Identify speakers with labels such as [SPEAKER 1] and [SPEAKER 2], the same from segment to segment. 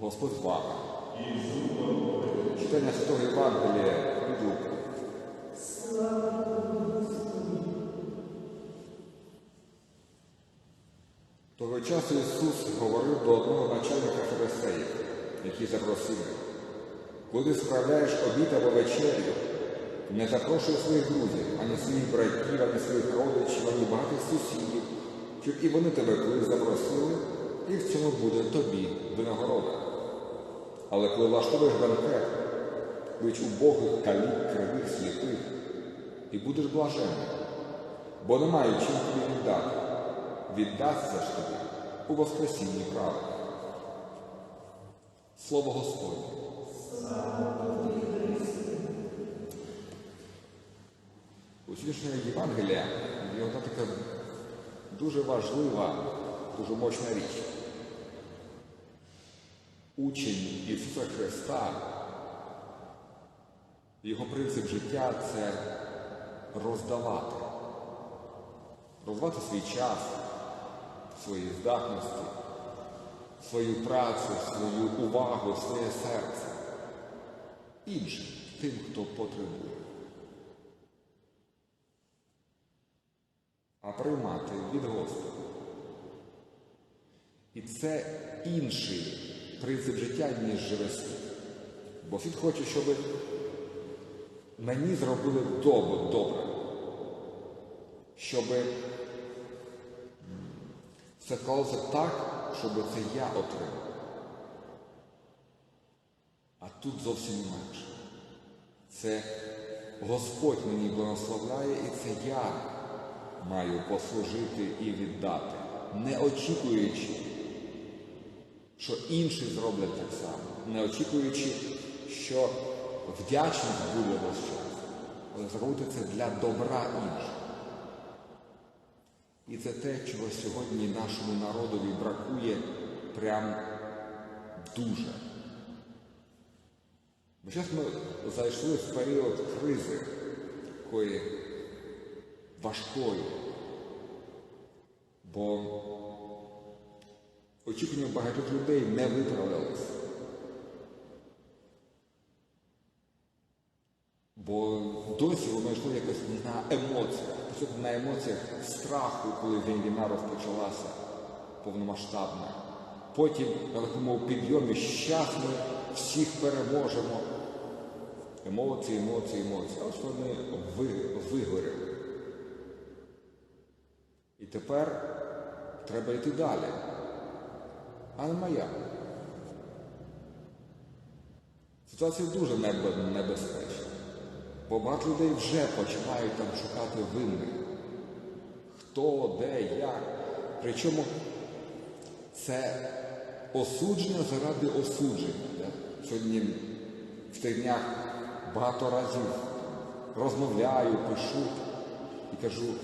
[SPEAKER 1] Господь з вами. Читання Святого Євангелія від Луки. Того часу Ісус говорив до одного начальника фарисеїв, який запросив. Коли справляєш обід або вечерю, не запрошуй своїх друзів, ані своїх братів, ані своїх родичів, ані багатих сусідів, щоб і вони тебе колись запросили, і в цьому буде тобі винагорода. Але коли влаштовуєш банкет, клич убогих, калік, кривих, сліпих, і будеш блаженним, бо немає чим тобі віддати. Віддасться ж тобі у Воскресінні правди. Слово Господнє. У сьогоднішнього Євангелія є одна така дуже важлива, дуже мощна річ. Учень Ісуса Христа, його принцип життя це роздавати. Роздавати свій час, свої здатності, свою працю, свою увагу, своє серце іншим, тим, хто потребує. А приймати від Господа. І це інший принцип життя, ніж живе. Бо світ хоче, щоб мені зробили добре, добре. Щоб це склалося так, щоб це я отримав. А тут зовсім інакше. Це Господь мені благословляє, і це я маю послужити і віддати, не очікуючи, що інші зроблять так само, не очікуючи, що вдячність буде весь час, але зробити це для добра інших. І це те, чого сьогодні нашому народові бракує прям дуже. Бо зараз ми зайшли в період кризи, такої важкої, бо очікування багатьох людей не виправдалися. Бо досі воно йшло якось на емоціях. Спочатку на емоціях страху, коли війна розпочалася повномасштабна. Потім на такому підйомі щас ми всіх переможемо. Емоції, емоції, емоції. А ось вони вигоріли. І тепер треба йти далі. А не моя. Ситуація дуже небезпечна. Бо багато людей вже починають там шукати винних. Хто, де, як. Причому це осудження заради осудження. Сьогодні в тих днях багато разів розмовляю, пишу і кажу,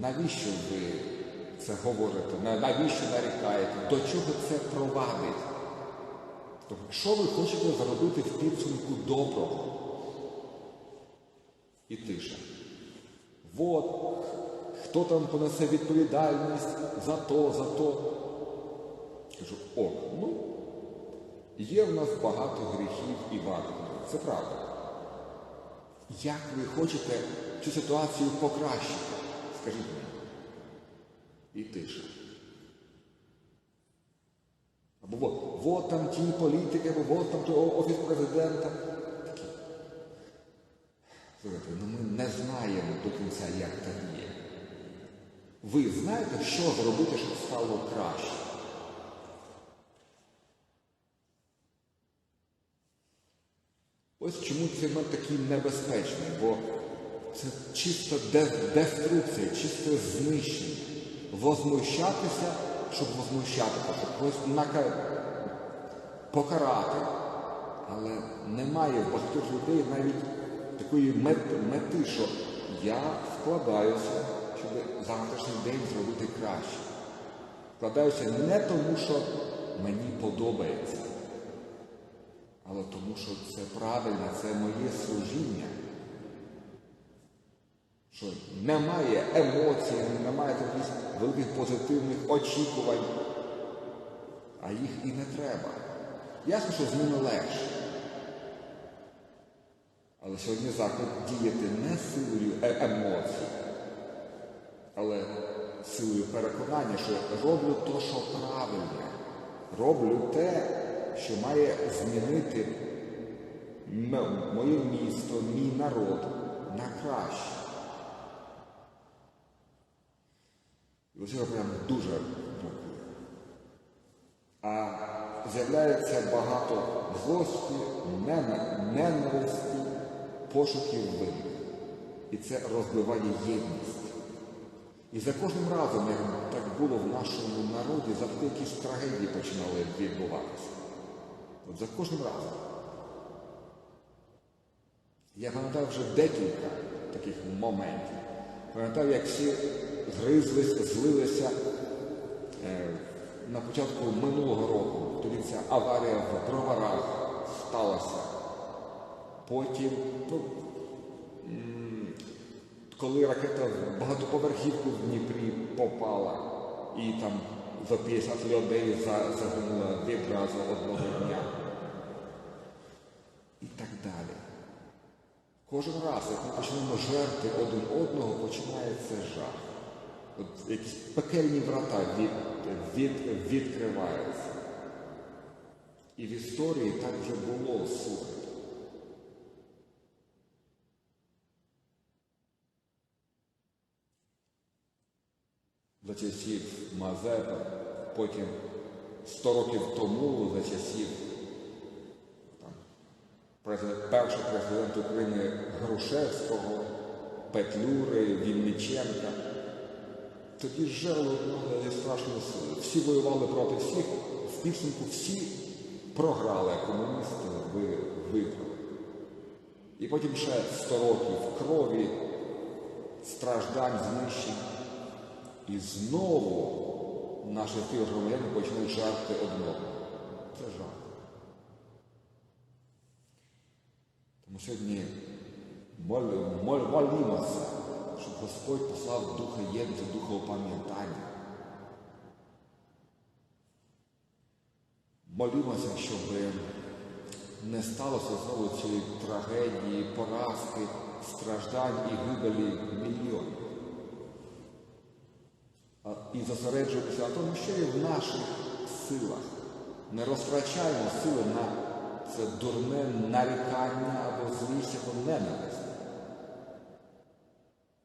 [SPEAKER 1] навіщо ви це говорите, навіщо нарікаєте, до чого це провадить? Тобто, що ви хочете зробити в підсумку доброго? І тиша. От, хто там понесе відповідальність за то, за то. Кажу, о, ну, є в нас багато гріхів і вади. Це правда. Як ви хочете цю ситуацію покращити? Скажіть мені. І тиша. Або от там ті політики, або от там той офіс президента. Слухайте, ну ми не знаємо до кінця, як так є. Ви знаєте, що зробити, щоб стало краще? Ось чому цей момент такий небезпечний, бо це чисто деструкція, чисто знищення. Возмущатися, щоб возмущатися, щоб когось нака... покарати. Але немає в багатьох людей навіть такої мети, що я вкладаюся, щоб завтрашній день зробити краще. Вкладаюся не тому, що мені подобається, але тому, що це правильно, це моє служіння. Немає емоцій, немає таких великих позитивних очікувань, а їх і не треба. Ясно, що з ними легше. Але сьогодні заклик діяти не силою е- емоцій, але силою переконання, що роблю то, що правильно. Роблю те, що має змінити моє місто, мій народ на краще. Оце прям дуже бракує. А з'являється багато злості, ненависті, пошуків винних. І це розбиває єдність. І за кожним разом, як так було в нашому народі, завжди якісь трагедії починали відбуватися. От за кожним разом. Я пам'ятаю вже декілька таких моментів. Пам'ятаю, як всі гризлись, злилися е, на початку минулого року. Тоді ця аварія в броварах сталася. Потім, ну, коли ракета в багатоповерхівку в Дніпрі попала, і там за 50 людей за- загинуло відразу одного дня. І так далі. Кожен раз, як ми почнемо жерти один одного, починається жах. Якісь пекельні врата від, від, відкриваються. І в історії так вже було слухайте. За часів Мазепа, потім 100 років тому, за часів там, президент, перший президент України Грушевського, Петлюри, Вінниченка. Тоді жерли одного страшно. Всі воювали проти всіх, в підсумку всі програли, а комуністи ви, виграли. І потім ще 100 років крові, страждань, знищень. І знову наші співгромадяни почнуть жарти одного. Це жах. Тому сьогодні молімося, щоб Господь послав духа єдності, духа опам'ятання. Молімося, щоб не сталося знову цієї трагедії, поразки, страждань і гибелі мільйонів. І зосереджуватися на тому, що є в наших силах. Не розтрачаємо сили на це дурне нарікання або або ненависть.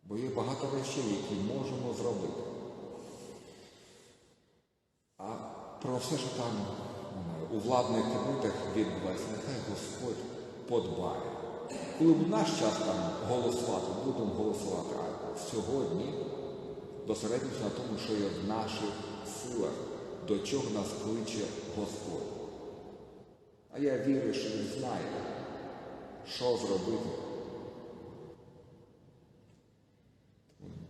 [SPEAKER 1] Бо є багато речей, які можемо зробити. А про все, що там у владних кабінетах відбувається, нехай Господь подбає. Коли в наш час там голосувати, будемо голосувати. А сьогодні досередньося на тому, що є в наших силах, до чого нас кличе Господь. А я вірю, що він знає, що зробити.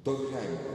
[SPEAKER 1] Довіряємо. А, а, а, Амінь.